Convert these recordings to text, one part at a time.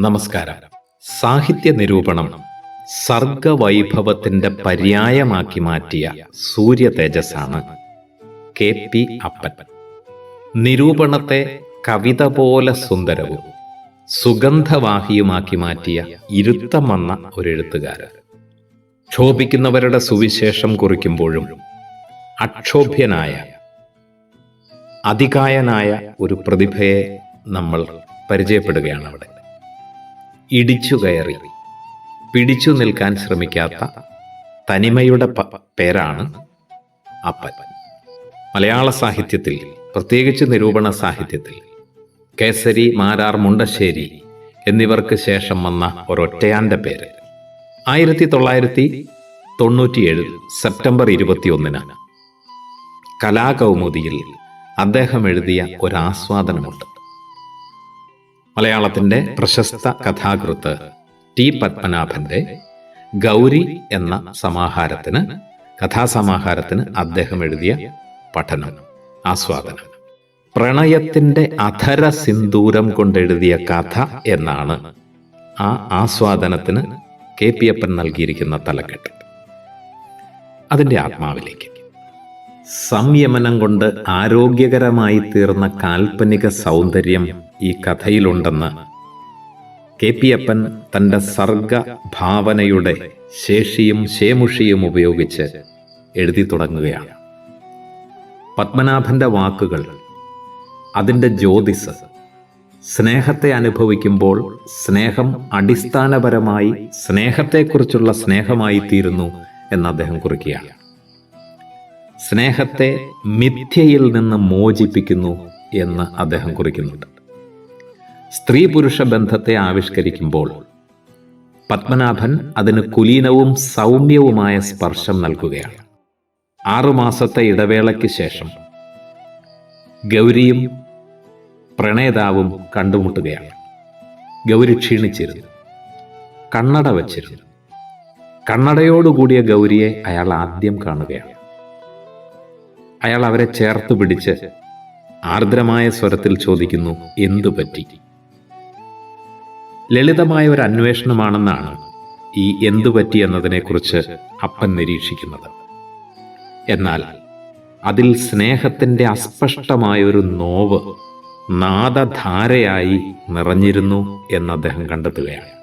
നമസ്കാരം. സാഹിത്യ നിരൂപണം സർഗവൈഭവത്തിന്റെ പര്യായമാക്കി മാറ്റിയ സൂര്യ തേജസ്സാണ് കെ പി അപ്പൻ. നിരൂപണത്തെ കവിത പോലെ സുന്ദരവും സുഗന്ധവാഹിയുമാക്കി മാറ്റിയ ഇരുത്തം വന്ന ഒരു എഴുത്തുകാരൻ ക്ഷോഭിക്കുന്നവരുടെ സുവിശേഷം കുറിക്കുമ്പോഴും അക്ഷോഭ്യനായ അതികായനായ ഒരു പ്രതിഭയെ നമ്മൾ പരിചയപ്പെടുകയാണ് അവിടെ ഇടിച്ചു കയറി. പിടിച്ചു നിൽക്കാൻ ശ്രമിക്കാത്ത തനിമയുടെ പേരാണ് അപ്പൻ. മലയാള സാഹിത്യത്തിൽ പ്രത്യേകിച്ച് നിരൂപണ സാഹിത്യത്തിൽ കേസരി മാരാർ മുണ്ടശ്ശേരി എന്നിവർക്ക് ശേഷം വന്ന ഒരൊറ്റയാന്റെ പേര്. ആയിരത്തി തൊള്ളായിരത്തി തൊണ്ണൂറ്റിയേഴ് സെപ്റ്റംബർ ഇരുപത്തിയൊന്നിന് കലാകൗമുദിയിൽ അദ്ദേഹം എഴുതിയ ഒരു മലയാളത്തിന്റെ പ്രശസ്ത കഥാകൃത്ത് ടി. പത്മനാഭന്റെ ഗൗരി എന്ന സമാഹാരത്തിന് കഥാസമാഹാരത്തിന് അദ്ദേഹം എഴുതിയ പഠനം ആസ്വാദനം. പ്രണയത്തിന്റെ അധര സിന്ദൂരം കൊണ്ടെഴുതിയ കഥ എന്നാണ് ആ ആസ്വാദനത്തിന് കെ. പി. അപ്പൻ നൽകിയിരിക്കുന്ന തലക്കെട്ട്. അതിന്റെ ആത്മാവിലേക്ക്. സംയമനം കൊണ്ട് ആരോഗ്യകരമായി തീർന്ന കാൽപ്പനിക സൗന്ദര്യം ഈ കഥയിലുണ്ടെന്ന് കെ പി അപ്പൻ തന്റെ സർഗ ഭാവനയുടെ ശേഷിയും ശേമുഷിയും ഉപയോഗിച്ച് എഴുതി തുടങ്ങുകയാണ്. പത്മനാഭന്റെ വാക്കുകൾ അതിന്റെ ജ്യോതിസ് സ്നേഹത്തെ അനുഭവിക്കുമ്പോൾ സ്നേഹം അടിസ്ഥാനപരമായി സ്നേഹത്തെക്കുറിച്ചുള്ള സ്നേഹമായി തീരുന്നു എന്ന് അദ്ദേഹം കുറിക്കുകയാണ്. സ്നേഹത്തെ മിഥ്യയിൽ നിന്ന് മോചിപ്പിക്കുന്നു എന്ന് അദ്ദേഹം കുറിക്കുന്നുണ്ട്. സ്ത്രീ പുരുഷ ബന്ധത്തെ ആവിഷ്കരിക്കുമ്പോൾ പത്മനാഭൻ അതിന് കുലീനവും സൗമ്യവുമായ സ്പർശം നൽകുകയാണ്. ആറുമാസത്തെ ഇടവേളയ്ക്ക് ശേഷം ഗൗരിയും പ്രണേതാവും കണ്ടുമുട്ടുകയാണ്. ഗൗരി ക്ഷീണിച്ചിരുന്നു. കണ്ണട വച്ചിരുന്നു. കണ്ണടയോടുകൂടിയ ഗൗരിയെ അയാൾ ആദ്യം കാണുകയാണ്. അയാൾ അവരെ ചേർത്ത് പിടിച്ച് ആർദ്രമായ സ്വരത്തിൽ ചോദിക്കുന്നു എന്തു പറ്റി? ലളിതമായ ഒരു അന്വേഷണമാണെന്നാണ് ഈ എന്തു പറ്റി? എന്നതിനെക്കുറിച്ച് അപ്പൻ നിരീക്ഷിക്കുന്നത്. എന്നാൽ അതിൽ സ്നേഹത്തിന്റെ അസ്പഷ്ടമായൊരു നോവ് നാദധാരയായി നിറഞ്ഞിരുന്നു എന്ന് അദ്ദേഹം കണ്ടെത്തുകയാണ്.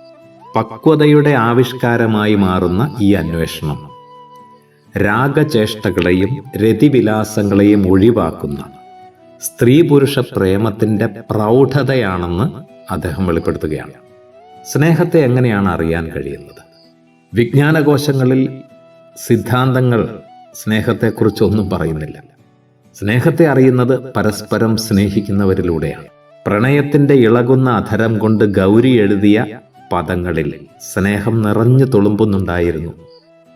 പക്വതയുടെ ആവിഷ്കാരമായി മാറുന്ന ഈ അന്വേഷണം രാഗചേഷ്ടകളെയും രതിവിലാസങ്ങളെയും ഒഴിവാക്കുന്ന സ്ത്രീ പുരുഷ പ്രേമത്തിന്റെ പ്രൗഢതയാണെന്ന് അദ്ദേഹം വെളിപ്പെടുത്തുകയാണ്. സ്നേഹത്തെ എങ്ങനെയാണ് അറിയാൻ കഴിയുന്നത്? വിജ്ഞാനകോശങ്ങളിൽ സിദ്ധാന്തങ്ങൾ സ്നേഹത്തെക്കുറിച്ചൊന്നും പറയുന്നില്ല. സ്നേഹത്തെ അറിയുന്നത് പരസ്പരം സ്നേഹിക്കുന്നവരിലൂടെയാണ്. പ്രണയത്തിന്റെ ഇളകുന്ന അധരം കൊണ്ട് ഗൗരി എഴുതിയ പദങ്ങളിൽ സ്നേഹം നിറഞ്ഞു തുളുമ്പുന്നുണ്ടായിരുന്നു.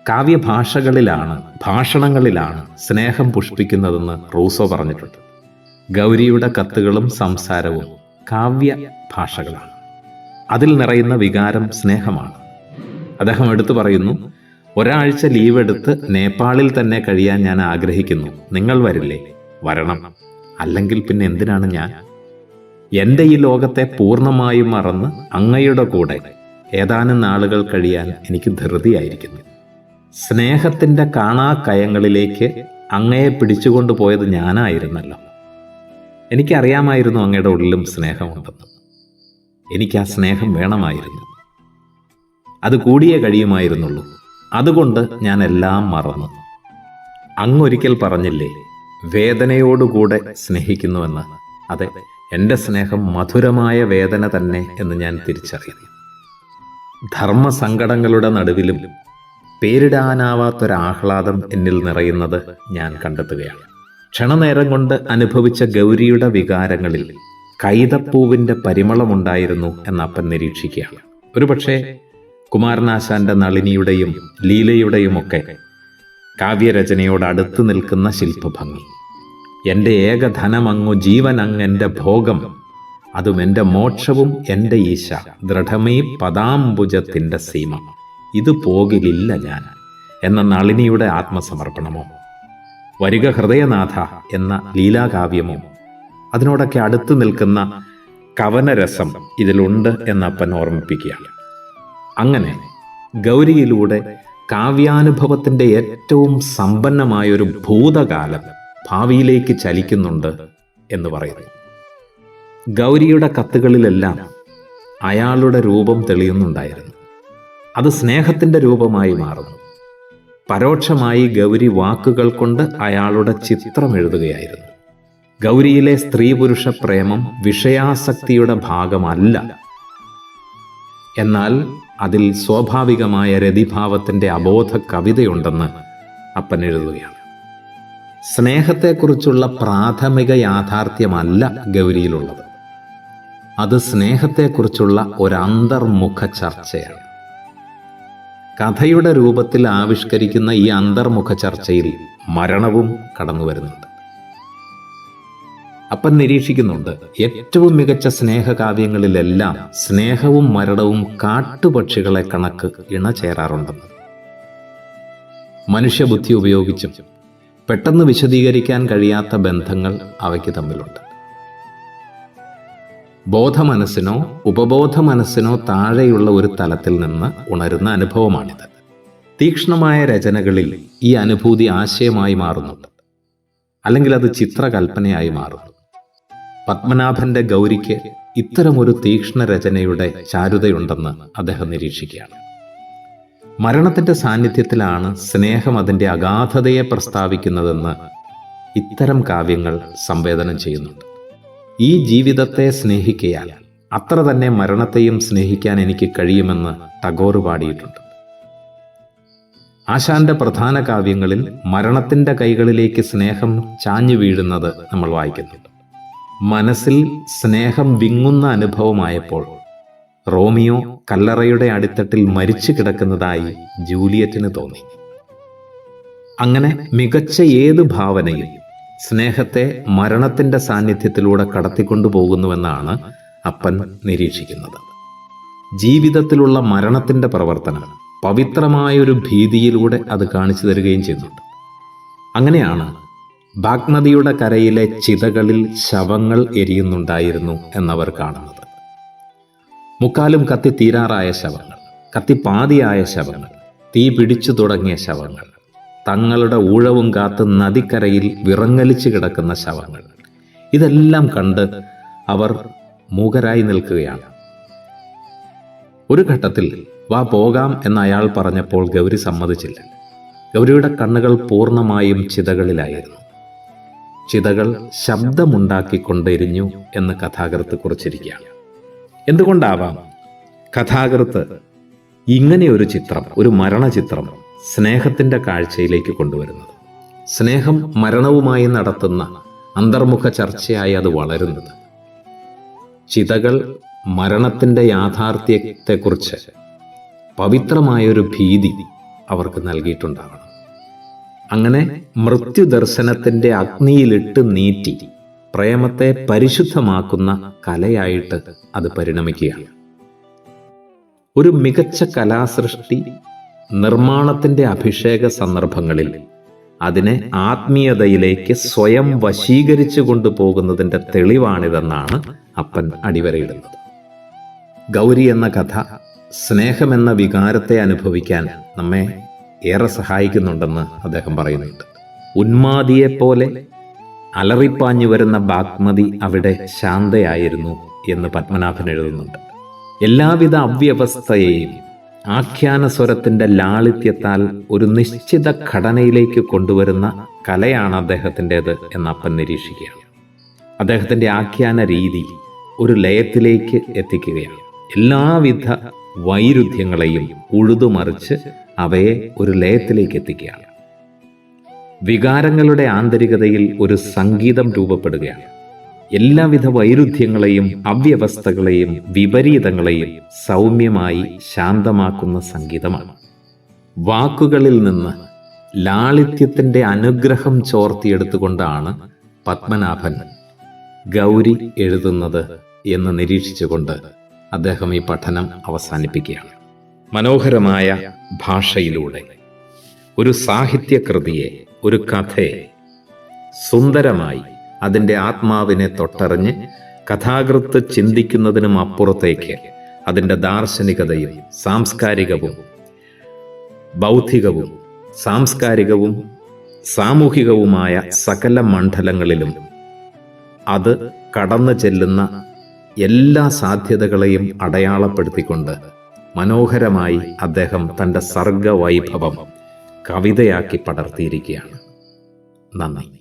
കാവ്യഭാഷകളിലാണ് ഭാഷണങ്ങളിലാണ് സ്നേഹം പുഷ്പിക്കുന്നതെന്ന് റൂസോ പറഞ്ഞിട്ടുണ്ട്. ഗൗരിയുടെ കത്തുകളും സംസാരവും കാവ്യ ഭാഷകളാണ് അതിൽ നിറയുന്ന വികാരം സ്നേഹമാണ്. അദ്ദേഹം എടുത്തു പറയുന്നു ഒരാഴ്ച ലീവ് എടുത്ത് നേപ്പാളിൽ തന്നെ കഴിയാൻ ഞാൻ ആഗ്രഹിക്കുന്നു. നിങ്ങൾ വരില്ലേ? വരണം. അല്ലെങ്കിൽ പിന്നെ എന്തിനാണ് ഞാൻ? എന്റെ ഈ ലോകത്തെ പൂർണമായും മറന്ന് അങ്ങയുടെ കൂടെ ഏതാനും നാളുകൾ കഴിയാൻ എനിക്ക് ധൃതിയായിരിക്കുന്നു. സ്നേഹത്തിന്റെ കാണാക്കയങ്ങളിലേക്ക് അങ്ങയെ പിടിച്ചുകൊണ്ടു പോയത് ഞാനായിരുന്നല്ലോ. എനിക്കറിയാമായിരുന്നു അങ്ങയുടെ ഉള്ളിലും സ്നേഹമുണ്ടെന്ന്. എനിക്ക് ആ സ്നേഹം വേണമായിരുന്നു. അത് കൂടിയേ കഴിയുമായിരുന്നുള്ളൂ. അതുകൊണ്ട് ഞാൻ എല്ലാം മറന്നു. അങ്ങൊരിക്കൽ പറഞ്ഞില്ലേ വേദനയോടുകൂടെ സ്നേഹിക്കുന്നുവെന്ന്. അതെ എന്റെ സ്നേഹം മധുരമായ വേദന തന്നെ എന്ന് ഞാൻ തിരിച്ചറിയുന്നു. ധർമ്മസങ്കടങ്ങളുടെ നടുവിലും പേരിടാനാവാത്തൊരാഹ്ലാദം എന്നിൽ നിറയുന്നത് ഞാൻ കണ്ടെത്തുകയാണ്. ക്ഷണനേരം കൊണ്ട് അനുഭവിച്ച ഗൗരിയുടെ വികാരങ്ങളിൽ കൈതപ്പൂവിന്റെ പരിമളമുണ്ടായിരുന്നു എന്ന് അപ്പൻ നിരീക്ഷിക്കുകയാണ്. ഒരുപക്ഷെ കുമാരനാശാന്റെ നളിനിയുടെയും ലീലയുടെയുമൊക്കെ കാവ്യരചനയോട് അടുത്ത് നിൽക്കുന്ന ശില്പഭംഗി. എന്റെ ഏകധനമങ്ങു ജീവനങ്ങെന്റെ ഭോഗം അതും എന്റെ മോക്ഷവും എന്റെ ഈശ ദൃഢമീ പദാംബുജത്തിന്റെ സീമ. ഇത് പോകലില്ല ഞാൻ എന്ന നളിനിയുടെ ആത്മസമർപ്പണമോ? വരിക ഹൃദയനാഥ എന്ന ലീലാകാവ്യമോ? അതിനോടൊക്കെ അടുത്തു നിൽക്കുന്ന കവനരസം ഇതിലുണ്ട് എന്നപ്പൻ ഓർമ്മിപ്പിക്കുകയാണ്. അങ്ങനെ ഗൗരിയിലൂടെ കാവ്യാനുഭവത്തിന്റെ ഏറ്റവും സമ്പന്നമായൊരു ഭൂതകാലം ഭാവിയിലേക്ക് ചലിക്കുന്നുണ്ട് എന്ന് പറയുന്നു. ഗൗരിയുടെ കത്തുകളിലെല്ലാം അയാളുടെ രൂപം തെളിയുന്നുണ്ടായിരുന്നു. അത് സ്നേഹത്തിന്റെ രൂപമായി മാറുന്നു. പരോക്ഷമായി ഗൗരി വാക്കുകൾ കൊണ്ട് അയാളുടെ ചിത്രം എഴുതുകയായിരുന്നു. ഗൗരിയിലെ സ്ത്രീ പുരുഷ പ്രേമം വിഷയാസക്തിയുടെ ഭാഗമല്ല. എന്നാൽ അതിൽ സ്വാഭാവികമായ രതിഭാവത്തിന്റെ അബോധ കവിതയുണ്ടെന്ന് അപ്പൻ എഴുതുകയാണ്. സ്നേഹത്തെക്കുറിച്ചുള്ള പ്രാഥമിക യാഥാർത്ഥ്യമല്ല ഗൗരിയിലുള്ളത്. അത് സ്നേഹത്തെക്കുറിച്ചുള്ള ഒരന്തർമുഖ ചർച്ചയാണ്. കഥയുടെ രൂപത്തിൽ ആവിഷ്കരിക്കുന്ന ഈ അന്തർമുഖ ചർച്ചയിൽ മരണവും കടന്നു വരുന്നുണ്ട്. അപ്പൻ നിരീക്ഷിക്കുന്നുണ്ട് ഏറ്റവും മികച്ച സ്നേഹകാവ്യങ്ങളിലെല്ലാം സ്നേഹവും മരണവും കാട്ടുപക്ഷികളെ കണക്ക് ഇണചേരാറുണ്ടെന്ന്. മനുഷ്യബുദ്ധി ഉപയോഗിച്ചും പെട്ടെന്ന് വിശദീകരിക്കാൻ കഴിയാത്ത ബന്ധങ്ങൾ അവയ്ക്ക് തമ്മിലുണ്ട്. ബോധമനസ്സിനോ ഉപബോധ മനസ്സിനോ താഴെയുള്ള ഒരു തലത്തിൽ നിന്ന് ഉണരുന്ന അനുഭവമാണിത്. തീക്ഷ്ണമായ രചനകളിൽ ഈ അനുഭൂതി ആശയമായി മാറുന്നുണ്ട്. അല്ലെങ്കിൽ അത് ചിത്രകൽപ്പനയായി മാറുന്നു. പത്മനാഭന്റെ ഗൗരിക്ക് ഇത്തരമൊരു തീക്ഷ്ണ രചനയുടെ ചാരുതയുണ്ടെന്ന് അദ്ദേഹം നിരീക്ഷിക്കുകയാണ്. മരണത്തിന്റെ സാന്നിധ്യത്തിലാണ് സ്നേഹം അതിന്റെ അഗാധതയെ പ്രസ്താവിക്കുന്നതെന്ന് ഇത്തരം കാവ്യങ്ങൾ സംവേദനം ചെയ്യുന്നുണ്ട്. ഈ ജീവിതത്തെ സ്നേഹിക്കയാൽ അത്ര തന്നെ മരണത്തെയും സ്നേഹിക്കാൻ എനിക്ക് കഴിയുമെന്ന് ടഗോർ പാടിയിട്ടുണ്ട്. ആശാന്റെ പ്രധാന കാവ്യങ്ങളിൽ മരണത്തിന്റെ കൈകളിലേക്ക് സ്നേഹം ചാഞ്ഞു വീഴുന്നത് നമ്മൾ വായിക്കുന്നുണ്ട് മനസ്സിൽ സ്നേഹം വിങ്ങുന്ന അനുഭവമായപ്പോൾ റോമിയോ കല്ലറയുടെ അടിത്തട്ടിൽ മരിച്ചു കിടക്കുന്നതായി ജൂലിയറ്റിന് തോന്നി. അങ്ങനെ മികച്ച ഏത് ഭാവനയും സ്നേഹത്തെ മരണത്തിന്റെ സാന്നിധ്യത്തിലൂടെ കടത്തിക്കൊണ്ടുപോകുന്നുവെന്നാണ് അപ്പൻ നിരീക്ഷിക്കുന്നത്. ജീവിതത്തിലുള്ള മരണത്തിന്റെ പ്രവർത്തനം പവിത്രമായൊരു ഭീതിയിലൂടെ അത് കാണിച്ചു തരികയും ചെയ്യുന്നുണ്ട്. അങ്ങനെയാണ് ബാഗ്നദിയുടെ കരയിലെ ചിതകളിൽ ശവങ്ങൾ എരിയുന്നുണ്ടായിരുന്നു എന്നവർ കാണുന്നത്. മുക്കാലും കത്തി തീരാറായ ശവങ്ങൾ കത്തിപ്പാതിയായ ശവങ്ങൾ തീ പിടിച്ചു തുടങ്ങിയ ശവങ്ങൾ തങ്ങളുടെ ഊഴവും കാത്ത് നദിക്കരയിൽ വിറങ്ങലിച്ചു കിടക്കുന്ന ശവങ്ങൾ. ഇതെല്ലാം കണ്ട് അവർ മൂകരായി നിൽക്കുകയാണ്. ഒരു ഘട്ടത്തിൽ വാ പോകാം എന്ന് അയാൾ പറഞ്ഞപ്പോൾ ഗൗരി സമ്മതിച്ചില്ല. ഗൗരിയുടെ കണ്ണുകൾ പൂർണമായും ചിതകളിലായിരുന്നു. ചിതകൾ ശബ്ദമുണ്ടാക്കിക്കൊണ്ടിരുന്നു എന്ന് കഥാകൃത്ത് കുറിച്ചിരിക്കുകയാണ്. എന്തുകൊണ്ടാവാം? കഥാകൃത്ത് ഇങ്ങനെ ഒരു ചിത്രം ഒരു മരണചിത്രം സ്നേഹത്തിന്റെ കാഴ്ചയിലേക്ക് കൊണ്ടുവരുന്നത്. സ്നേഹം മരണവുമായി നടത്തുന്ന അന്തർമുഖ ചർച്ചയായി അത് വളരുന്നത്. ചിതകൾ മരണത്തിന്റെ യാഥാർത്ഥ്യത്തെക്കുറിച്ച് പവിത്രമായൊരു ഭീതി അവർക്ക് നൽകിയിട്ടുണ്ടാകണം. അങ്ങനെ മൃത്യുദർശനത്തിന്റെ അഗ്നിയിലിട്ട് നീറ്റി പ്രേമത്തെ പരിശുദ്ധമാക്കുന്ന കലയായിട്ട് അത് പരിണമിക്കുകയാണ്. ഒരു മികച്ച കലാസൃഷ്ടി നിർമ്മാണത്തിന്റെ അഭിഷേക സന്ദർഭങ്ങളിൽ അതിനെ ആത്മീയതയിലേക്ക് സ്വയം വശീകരിച്ചു കൊണ്ടുപോകുന്നതിന്റെ തെളിവാണിതെന്നാണ് അപ്പൻ അടിവരയിടുന്നത്. ഗൗരി എന്ന കഥ സ്നേഹമെന്ന വികാരത്തെ അനുഭവിക്കാൻ നമ്മെ ഏറെ സഹായിക്കുന്നുണ്ടെന്ന് അദ്ദേഹം പറയുന്നുണ്ട്. ഉന്മാദിയെപ്പോലെ അലറിപ്പാഞ്ഞു വരുന്ന ബാഗ്മതി അവിടെ ശാന്തയായിരുന്നു എന്ന് പത്മനാഭൻ എഴുതുന്നുണ്ട്. എല്ലാവിധ അവ്യവസ്ഥയെയും ആഖ്യാന സ്വരത്തിന്റെ ലാളിത്യത്താൽ ഒരു നിശ്ചിത ഘടനയിലേക്ക് കൊണ്ടുവരുന്ന കലയാണ് അദ്ദേഹത്തിന്റെത് എന്ന് അപ്പൻ നിരീക്ഷിക്കുകയാണ്. അദ്ദേഹത്തിന്റെ ആഖ്യാന രീതി ഒരു ലയത്തിലേക്ക് എത്തിക്കുകയാണ്. എല്ലാവിധ വൈരുദ്ധ്യങ്ങളെയും ഉഴുതുമറിച്ച് അവയെ ഒരു ലയത്തിലേക്ക് എത്തിക്കുകയാണ്. വികാരങ്ങളുടെ ആന്തരികതയിൽ ഒരു സംഗീതം രൂപപ്പെടുകയാണ്. എല്ലാവിധ വൈരുദ്ധ്യങ്ങളെയും അവ്യവസ്ഥകളെയും വിപരീതങ്ങളെയും സൗമ്യമായി ശാന്തമാക്കുന്ന സംഗീതമാണ്. വാക്കുകളിൽ നിന്ന് ലാളിത്യത്തിന്റെ അനുഗ്രഹം ചോർത്തിയെടുത്തുകൊണ്ടാണ് പത്മനാഭൻ ഗൗരി എഴുതുന്നത് എന്ന് നിരീക്ഷിച്ചുകൊണ്ട് അദ്ദേഹം ഈ പഠനം അവസാനിപ്പിക്കുകയാണ്. മനോഹരമായ ഭാഷയിലൂടെ ഒരു സാഹിത്യകൃതിയെ ഒരു കഥയെ സുന്ദരമായി അതിന്റെ ആത്മാവിനെ തൊട്ടറിഞ്ഞ് കഥാകൃത്ത് ചിന്തിക്കുന്നതിനും അപ്പുറത്തേക്ക് അതിന്റെ ദാർശനികതയും സാംസ്കാരികവും ബൗദ്ധികവും സാംസ്കാരികവും സാമൂഹികവുമായ സകല മണ്ഡലങ്ങളിലും അത് കടന്നു ചെല്ലുന്ന എല്ലാ സാധ്യതകളെയും അടയാളപ്പെടുത്തിക്കൊണ്ട് മനോഹരമായി അദ്ദേഹം തന്റെ സർഗവൈഭവം കവിതയാക്കി പടർത്തിയിരിക്കുകയാണ്. നന്ദി.